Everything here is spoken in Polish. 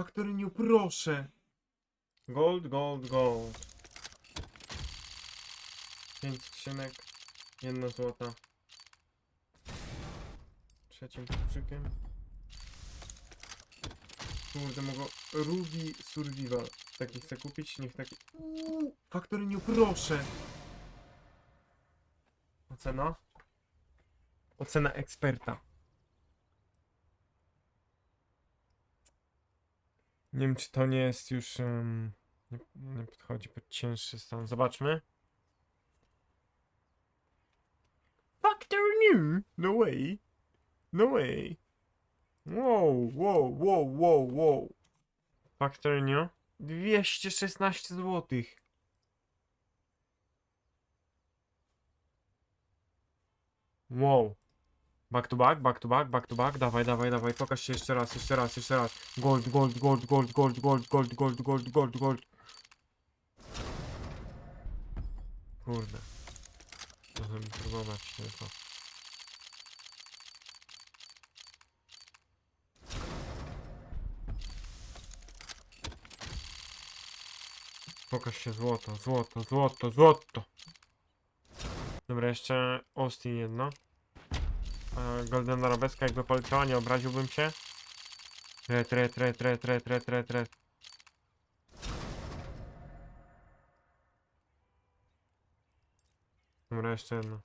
Faktoryniu, proszę. Gold, gold, gold. Pięć skrzynek. Jedna złota. Trzecim kluczykiem. Kurde, mogę Ruby Survival. Taki chcę kupić, niech taki... Uuu, Faktoryniu, proszę. Ocena? Ocena eksperta. Nie wiem, czy to nie jest już... em, nie, nie podchodzi pod cięższy stan. Zobaczmy. Factor new! No way! No way! Wow, wow, wow, wow, wow. Factor new? 216 zł. Wow. Back to back, back to back, back to back. Dawaj, dawaj, dawaj. Pokaż się jeszcze raz, jeszcze raz, jeszcze raz. Gold, gold, gold, gold, gold, gold, gold, gold, gold, gold, gold. Kurde. Możemy próbować tylko. Pokaż się złoto, złoto, złoto, złoto. Dobra, jeszcze Austin jedno. E, Golden Arabeska jakby poleciała, nie obraziłbym się. Red, red, red, red, red, red, red, red. Dobra, jeszcze jedno.